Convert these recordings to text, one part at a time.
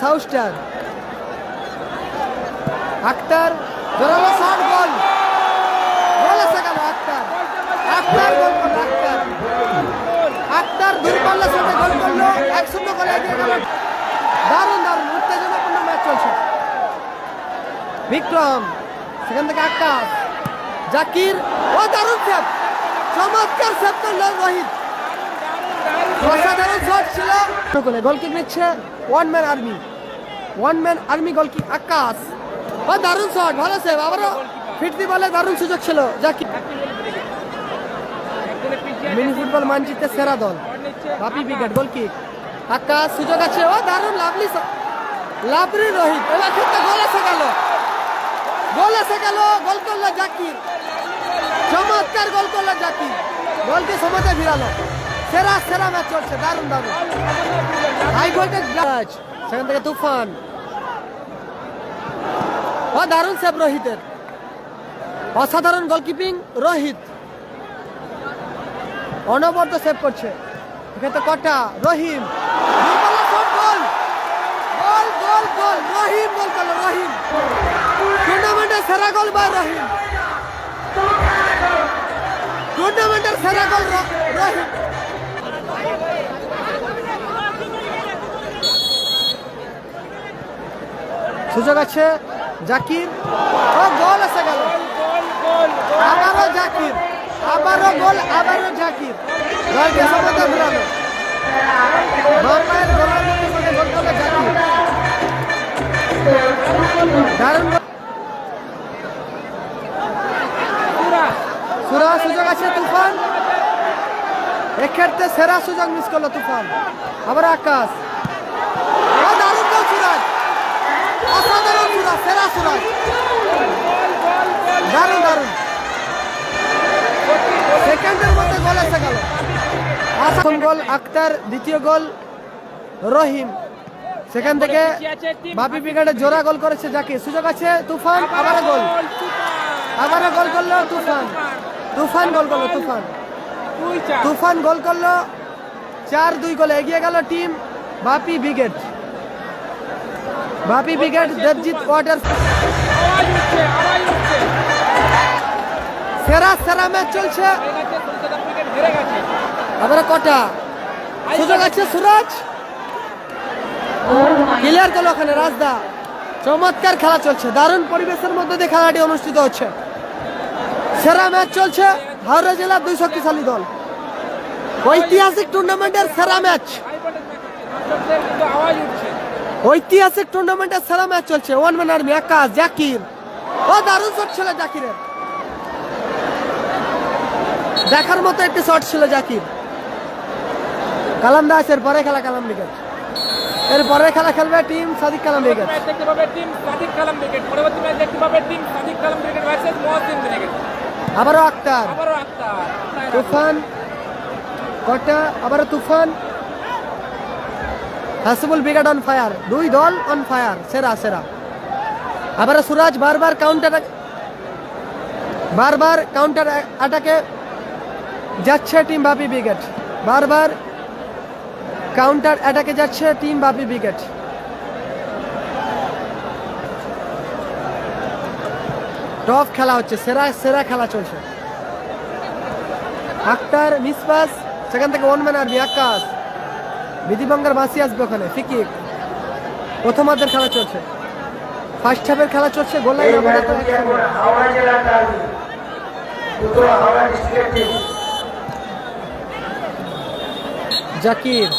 সাউস্টার। আক্তার আক্তার? দূরপাল্লা শটে গোল করল এক শূন্য করে এগিয়ে গেল দারুণ দারুণ উত্তেজনাপূর্ণ ম্যাচ চলছে বিক্রম, সেখান থেকে আকাশ, জাকির ও দারুণ সেভ চমৎকার সেভ করল রোহিত। অসাধারণ শট ছিল। গোল কিক নিচ্ছে one man army one man army goal kick Akash. ও দারুণ শট ভালো সেভ আবারও ফিরতি বলে দারুণ সুযোগ ছিল জাকির। মিনি ফুটবল মানচিত্রের সেরা দল। বাপি উইকেট গোল কিক আকাশ, সুযোগ আছে। ও দারুণ লাভলি লাভলি রোহিত, এবার গোল এসে গেল এসে গেল, গোল করল জাকির। চমৎকার গোল করল জাকির। গোলকে সমাজে ফিরালো। সেরা সেরা ম্যাচ চলছে, দারুণ দারুণ। হাই ভোল্টেজ ম্যাচ সেখান থেকে তুফান। ও, দারুণ সেভ রোহিতের। অসাধারণ গোলকিপিং রোহিত। অনবদ্য সেভ করছে। এক্ষেত্রে কটা? রহিম। রহিম গোল করল, রহিম। টুর্নামেন্টের সেরা গোল বা রহিম। টুর্নামেন্টের সেরা গোল রহিম। সুযোগ আছে জাকির। ও গোল এসে গেল। আবারও জাকির। আবারও গোল, আবারও জাকির। দারুণ সুরা সুযোগ আছে, তুফান। এক্ষেত্রে সেরা সুযোগ মিস করল তুফান। আবার আকাশ। দারুণ সেরা মধ্যে গোল আক্তার দ্বিতীয় গোল, রহিম। সেখান থেকে জোড়া গোল করেছে যাকে সুযোগ আছে, তুফান, আবারও গোল। আবারও গোল করল তুফান। তুফান গোল করল তুফান। তুফান। গোল করল চার দুই গোলে এগিয়ে গেল team Bapi brigade. Bapi brigade Debjit water সেরা সেরা ম্যাচ চলছে। আবার কটা? সুযোগ আছে সুরাজ? ক্লিয়ার করল ওখানে রাজদা। চমৎকার খেলা চলছে। দারুণ পরিবেশের মধ্যে দিয়ে খেলাটি অনুষ্ঠিত হচ্ছে। সেরা ম্যাচ চলছে হাওড়া জেলার দুই শক্তিশালী দল। ঐতিহাসিক টুর্নামেন্টের সেরা ম্যাচ। ঐতিহাসিক টুর্নামেন্টের সেরা ম্যাচ চলছে। One man army Akash Zakir. ও দারুণ শট ছিল জাকিরের। দেখার মতো একটি শট ছিল জাকির। কালাম দাস, এর পরে খেলা কালাম উইকেট এর পরে খেলা খেলবে টিম সাদিক কালাম উইকেট দেখতে পাবে টিম সাদিক কালাম ব্রিগেড পরবর্তী ম্যাচ দেখতে পাবে team Sadiq Kalam brigade versus Mohsin brigade আবারও আক্তার। তুফান। কটা আবারও Toofan. Hasibul brigade on fire দুই দল অন ফায়ার সেরা সেরা। আবারও সুরাজ বারবার কাউন্টার বারবার কাউন্টার অ্যাটাকে যাচ্ছে টিম বাপি ব্রিগেড। বারবার কাউন্টার অ্যাটাকে যাচ্ছে টিম বাপি ব্রিগেড। টপ খেলা হচ্ছে, সেরা সেরা খেলা চলছে। আক্তার মিসপাস সেখান থেকে ওয়ান ম্যান আরবি আকাশ। বিধিবঙ্গের বাঁশি আসবে ওখানে ফিকিক প্রথমার্ধের খেলা চলছে। ফার্স্ট হাফের খেলা চলছে, গোল জাকির।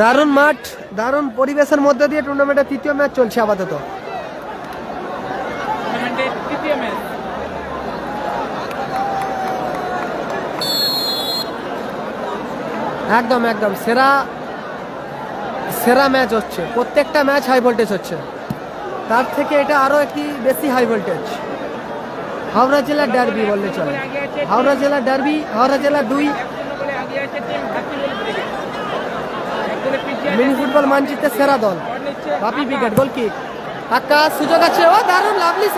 দারুণ মাঠ, দারুণ পরিবেশের মধ্যে দিয়ে টুর্নামেন্টের তৃতীয় ম্যাচ চলছে আপাতত টুর্নামেন্টের তৃতীয় ম্যাচ একদম একদম। সেরা সেরা ম্যাচ হচ্ছে। প্রত্যেকটা ম্যাচ হাই ভোল্টেজ হচ্ছে। তার থেকে এটা আরও একটি বেশি হাই ভোল্টেজ হাওড়া জেলার ডার্বি বললে চলে। হাওড়া জেলার ডার্বি হাওড়া জেলার দুই। মিনি ফুটবল মানচিত্রের সেরা দল। বাপি উইকেট গোল কিক আকাশ, সুযোগ আছে। ও, দারুণ লাভলি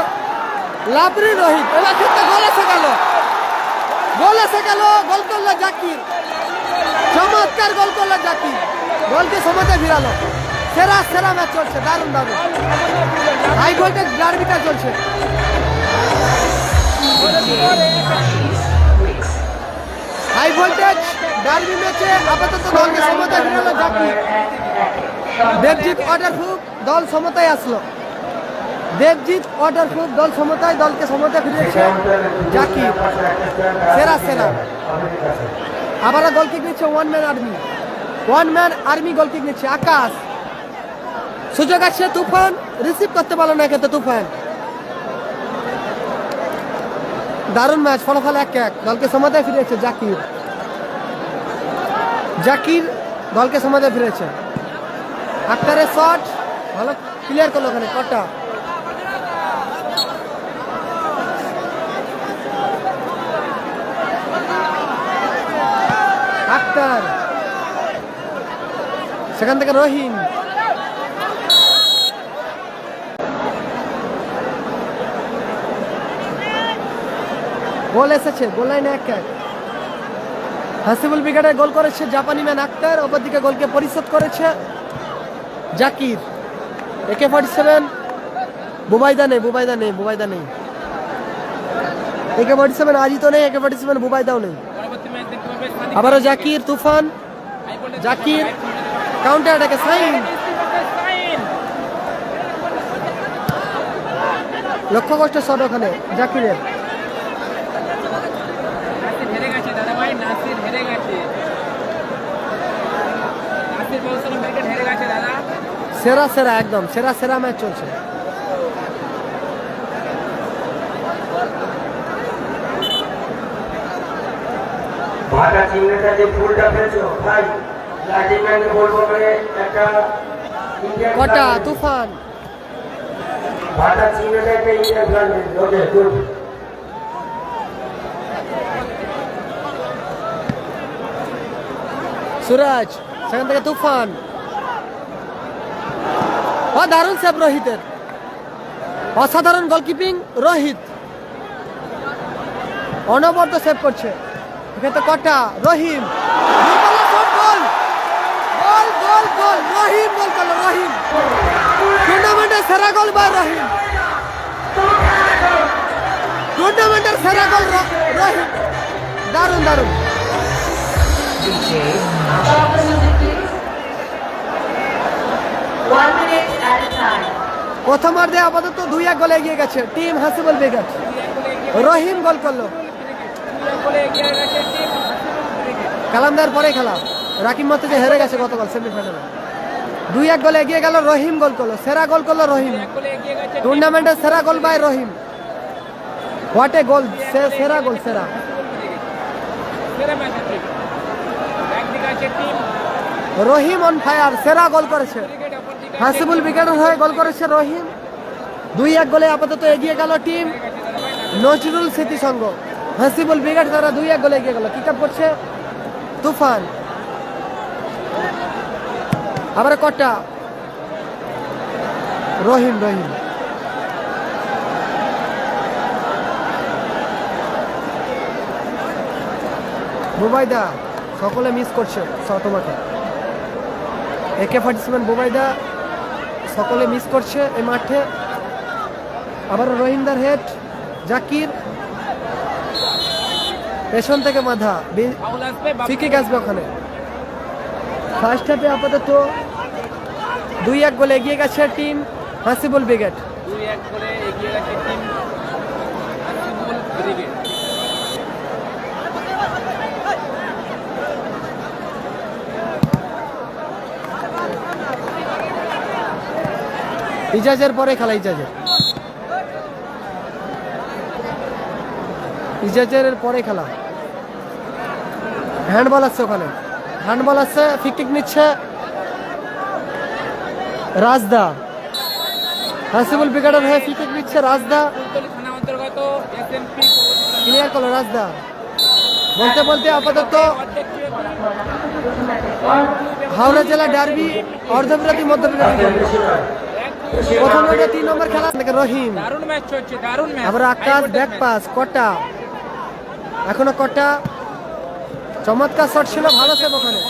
লাভলি রোহিত। এবার গোল এসে গেল। গোল এসে গেল গোল করল জাকির। চমৎকার গোল করল জাকির গোলকে সময়তে ফিরালো। সেরা সেরা ম্যাচ চলছে, দারুণ দারুণ হাই ভোল্টেজ ডার্বিটা চলছে। হাই ভোল্টেজ ডার্বি ম্যাচে আপাতত দলকে সময়তে ফিরালো জাকির দেবজিৎ অর্ডার খুব দল সমতায় আসলো। দেবজিৎ অর্ডার খুব দল সমতায় দলকে সমতায় ফিরেছে জাকির সেরা সেরা। আবারও গোল কিক নিচ্ছে one man army one man army goal kick নিচ্ছে। আকাশ। সুযোগ আছে তুফান। রিসিভ করতে পারল না এক্ষেত্রে তুফান। দারুণ ম্যাচ ফলাফল এক এক। দলকে সমাধায় ফিরেছে জাকির। জাকির দলকে সমাধায় ফিরেছে। আক্তারের শট ভালো ক্লিয়ার করল ওখানে, কটা? আক্তার সেখান থেকে রহিম। গোল এসেছে গোল লাইনে এক। এক হাসিবুল ব্রিগেডে গোল করেছে জাপানি ম্যান আক্তার, অপরদিকে গোলকে পরিশোধ করেছে জাকির। একে ফর্টি সেভেন বুবাইদা নেই বুবাইদা নেই বুবাইদা নেই একে ফর্টি সেভেন আজিত নেই একে ফর্টি সেভেন বুবাইদাও নেই পরবর্তী ম্যাচ দেখতে পাবে সাদিক আবারও জাকির তুফান। জাকির কাউন্টার অ্যাটাকে সাইন। লক্ষ্য কষ্ট শট ওখানে জাকিরের। সেরা সেরা একদম সেরা সেরা ম্যাচ চলছে। ভাটা চিহ্নটা যে ফুলটা পেয়েছ ভাই লাঠিম্যানকে বলব করে একটা কটা? তুফান। ভাটা চিহ্নটা একটা ইন্ডিয়ান দিন। ওকে গুড সুরাজ সেখান থেকে তুফান। ও দারুণ সেভ রোহিতের। অসাধারণ গোলকিপিং রোহিত। অনবদ্য সেভ করছে। এক্ষেত্রে কটা? রহিম। দুর্বল shot, গোল। গোল গোল গোল। রহিম গোল করল রহিম। টুর্নামেন্টের সেরা গোল বা রহিম? টুর্নামেন্টের সেরা গোল র- রহিম। দারুণ দারুণ। One minute at a time. প্রথমার্ধে আপাতত দুই এক গোলে এগিয়ে গেছে। টিম হাসিবুল বেগট রহিম গোল করল। কালামদার পরে খেলা। রাকিব মতে হেরে গেছে গতকাল সেমিফাইনালে দুই এক গোলে এগিয়ে গেল রহিম গোল করল। সেরা গোল করল রহিম। টুর্নামেন্টের সেরা গোল বাই রহিম। হোয়াট এ গোল সেরা গোল, সেরা। রহিম অন ফায়ার সেরা গোল করেছে। হাসিবুল ব্রিগেডের হয়ে গোল করেছে রহিম। দুই এক গোলে আপাতত এগিয়ে গেল টিম। নজরুল স্মৃতি সংঘ হাসিবুল ব্রিগেড তারা দুই এক গোলে এগিয়ে গেল। কিক আপ করছে? তুফান। আবার কটা? রহিম রহিম। বুবাইদা, সকলে মিস করছে তোমাকে একে ফার্টি সেভেন বুবাইদা, সকলে মিস করছে এই মাঠে। আবার রহিমদার হেড জাকির। পেছন থেকে বাবু ফিকিক আসবে ওখানে। ফার্স্ট হাফে আপাতত দুই এক গোলে এগিয়ে গেছে টিম হাসিবুল ব্রিগেড। দুই এক করে এগিয়ে গেছে টিম হাসিবুল ক্রিকেট ইজাজের পরে খেলা ইজাজের। ইজাজের পরে খেলা। হ্যান্ডবল আসছে ওখানে। হ্যান্ডবল আসছে ফিকটিক নিচ্ছে। রাজদা। হাসিবুল ব্রিগেডের হয়ে ফিকিক নিচ্ছে রাজদা। ক্লিয়ার করল রাজদা। বলতে বলতে আপাতত হাওড়া জেলা ডার্বি অর্ধবিরতি মধ্যবিরতি। প্রথম রাউন্ডে তিন নম্বর খেলা থেকে রহিম? দারুণ ম্যাচ চলছে দারুণ ম্যাচ আবার আকাশ ব্যাক পাস কটা? এখনও কটা? চমৎকার শট ছিল ভালো সেভ ওখানে।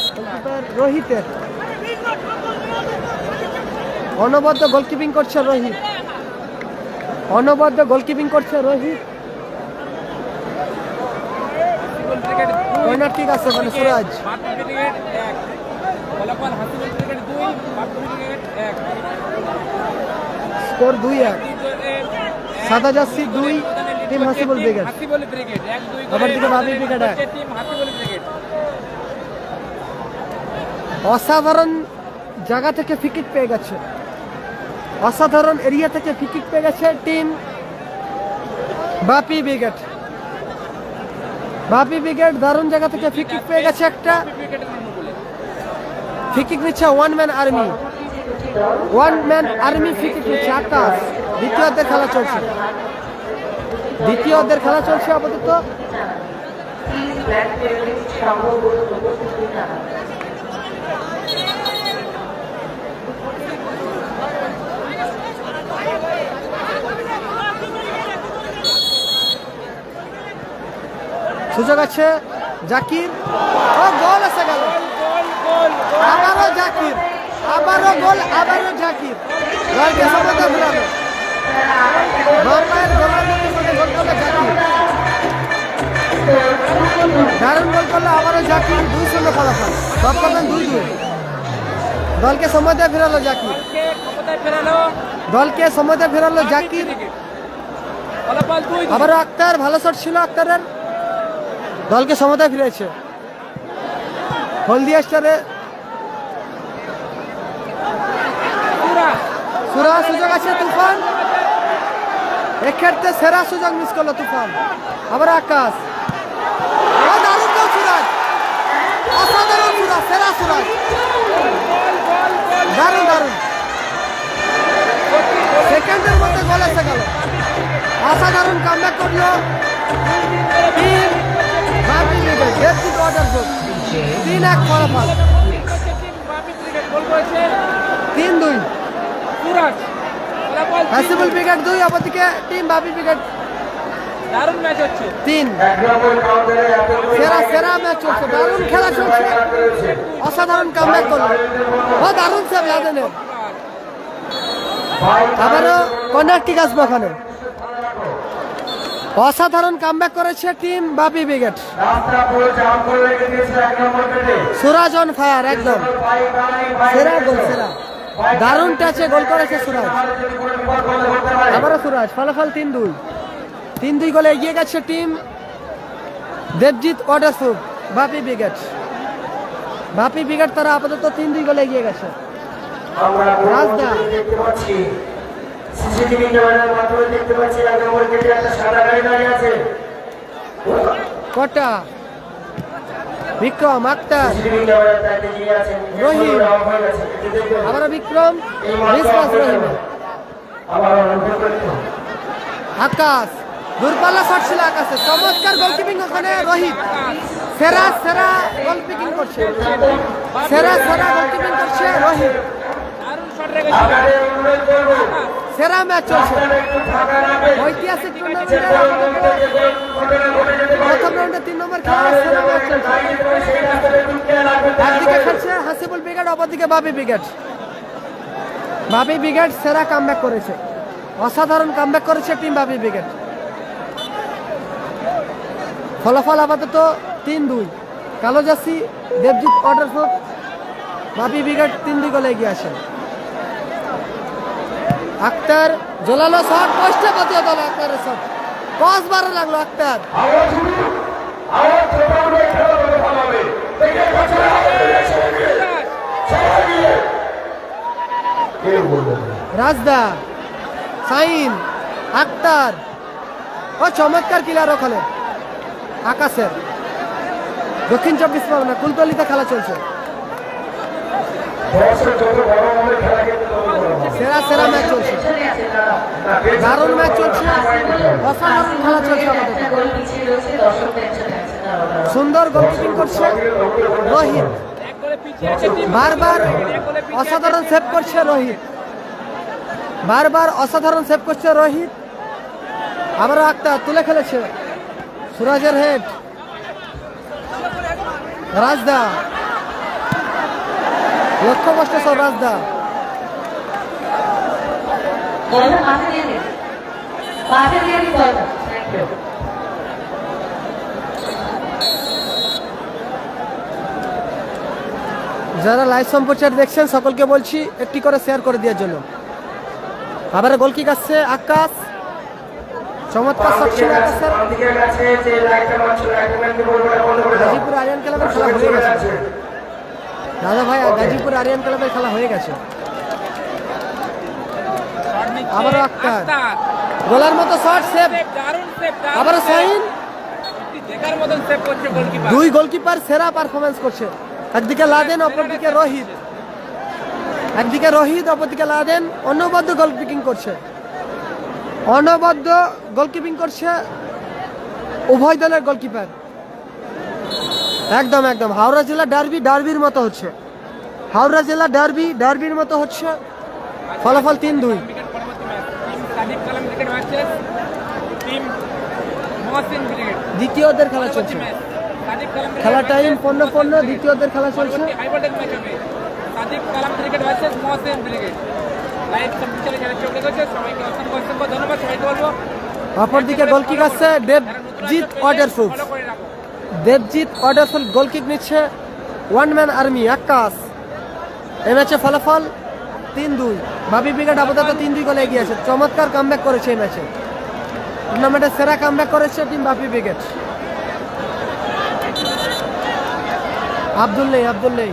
রোহিতের। অনবদ্য গোলকিপিং করছে রোহিত। অনবদ্য গোলকিপিং করছে রোহিত। কর্নার ঠিক আছে ওখানে, সুরাজ। স্কোর দুই এক। সাদা জার্সি দুই। Team Hasibul brigade Hasibul cricket এক দুই আবার দিকে বাবি ক্রিকেট এক। টিম হাসিবুল ক্রিকেট অসাধারণ জায়গা থেকে ফিকিট পেয়ে গেছে। অসাধারণ এরিয়া থেকে ফিকিট পেয়ে গেছে team Bapi brigade Bapi brigade দারুণ জায়গা থেকে ফিকিট পেয়ে গেছে একটা। ফিকিট নিচ্ছে one man army one man army ফিকিট নিচ্ছে আকাশ। দ্বিতীয়দের খেলা চলছে। দ্বিতীয়দের খেলা চলছে আপাতত। সুযোগ আছে জাকির। গোল আছে গেল। আবারও জাকির। আবারও গোল, আবারও জাকির। গোলকে সমতা ফেরালো দারুণ গোল করল আবারও জাকির দুই শূন্য ফলাফল। সব দুই দুই দলকে সমতা ফেরালো জাকির দলকে সমতা ফেরালো। জাকির। আবারও আক্তার ভালো শট ছিল আক্তারের। দলকে সমতা ফিরেছে। হলদিয়া স্টারে সুরা সুযোগ আছে তুফান। এক্ষেত্রে সেরা সুযোগ মিস করল তুফান। আবার আকাশ। দারুণ গোল। অসাধারণ কামব্যাক করল। তিন এক ফলাফল টিম বাপি ক্রিকেট গোল করেছে তিন দুই সুরাজ ফলাফল তিন হাসিবুল। ব্রিগেড দুই অপরদিকে টিম বাপি ব্রিগেড। দারুণ ম্যাচ হচ্ছে। তিন। সেরা সেরা ম্যাচ চলছে। দারুণ খেলা চলছে। অসাধারণ কামব্যাক করল। ও দারুণ সেভ লাদেনের ভাই আবারও কর্নার ঠিক আসবে ওখানে অসাধারণ কামব্যাক করেছে টিম বাপি ব্রিগেড। রাস্তা পুরো জাম করে রেখে দিয়েছে এক নম্বর পেটে সুরাজ অন ফায়ার একদম। সেরা গোল সেরা। দারুণ টাচে গোল করেছে সুরাজ। আবারও সুরাজ, ফলাফল তিন দুই। তিন দুই গোলে এগিয়ে গেছে টিম। দেবজিৎ ওয়াটারসুপ বাপি ব্রিগেড। বাপি ব্রিগেড তারা আপাতত তিন দুই গোলে এগিয়ে গেছে। কটা। বিক্রম আক্তার রহিম। আবারও বিক্রম আবার অনুভব করতে আকাশ দূরপাল্লা শট ছিল আকাশে। চমৎকার গোলকিপিং ওখানে রোহিত সেরা সেরা গোলকিপিং করছে। সেরা সেরা গোলকিপিং করছে রোহিত সেরা ম্যাচ চলছে। ঐতিহাসিক পারে প্রথম রাউন্ডে তিন নম্বর খেলা সেরা ম্যাচ চলছে। একদিকে খেলছে হাসিবুল ব্রিগেড অপরদিকে বাবি ব্রিগেড। বাবি ব্রিগেড সেরা কামব্যাক করেছে। অসাধারণ কামব্যাক করেছে টিম বাবি ব্রিগেড। ফলাফল আপাতত তিন দুই। কালো জাসি দেবজিৎ ওয়াটারফোর্ড বাবি ব্রিগেড তিন দুই গোলে এগিয়ে আসেন। আক্তার জোলালো শট পোস্টে পাতিয়ে দল আক্তারের শট পাঁচ বারে লাগল আক্তার। রাজদা, সাইন, আক্তার। ও চমৎকার কিলার ওখানে। আকাশের। দক্ষিণ চব্বিশ পরগনা, কুলতলিতে খেলা চলছে। সেরা সেরা দারুণ ম্যাচ চলছে। অসাধারণ খেলা চলছে সুন্দর গোলকিপিং করছে রোহিত। বারবার অসাধারণ সেভ করছে রোহিত। বারবার অসাধারণ সেভ করছে রোহিত। আবারও একটা তুলে খেলেছে সুরাজের হেড রাজদা। লক্ষ্য কষ্ট ইউ যারা লাইভ সম্প্রচার দেখছেন সকলকে বলছি একটি করে শেয়ার করে দেওয়ার জন্য। আবার গোল কিক আসছে আকাশ। চমৎকার শট ছিল আকাশের বাম দিকের কাছে যে লাইটটা মারছিল লাইটম্যানকে বলব এটা বন্ধ করে দাও। গাজীপুর আরিয়ান ক্লাবের খেলা হয়ে গেছে। দাদা ভাই গাজীপুর আরিয়ান ক্লাবের খেলা হয়ে গেছে। আবারও আক্তার। গোলার মতো শট সেভ আবারও সাইন। দুই গোলকিপার সেরা পারফরমেন্স করছে। একদিকে লাদেন অপরদিকে রোহিত। একদিকে রোহিত অপরদিকে লাদেন। অনবদ্য গোলকিপিং করছে। অনবদ্য গোলকিপিং করছে উভয় দলের গোলকিপার একদম একদম। হাওড়া জেলা ডার্বি ডার্বির মতো হচ্ছে। হাওড়া জেলা ডার্বি ডার্বির মতো হচ্ছে। ফলাফল তিন দুই। দ্বিতীয়দের খেলা চলছে। খেলা টাইম পণ্য পণ্য দ্বিতীয়দের খেলা চলছে। অপরদিকে গোল কিক আসছে দেবজিৎ করে রাখো দেবজিৎ ওয়াটারফুল গোলকিপ নিচ্ছে। ওয়ান ম্যান আর্মি আকাশ এ ম্যাচে ফলাফল তিন দুই। ভাবি ব্রিগেড আপাতত তিন দুই গোলে এগিয়ে আছে। চমৎকার কামব্যাক করেছে এই ম্যাচে। টুর্নামেন্টের সেরা কামব্যাক করেছে টিম বাপি ব্রিগেড। আব্দুল নেই আব্দুল নেই।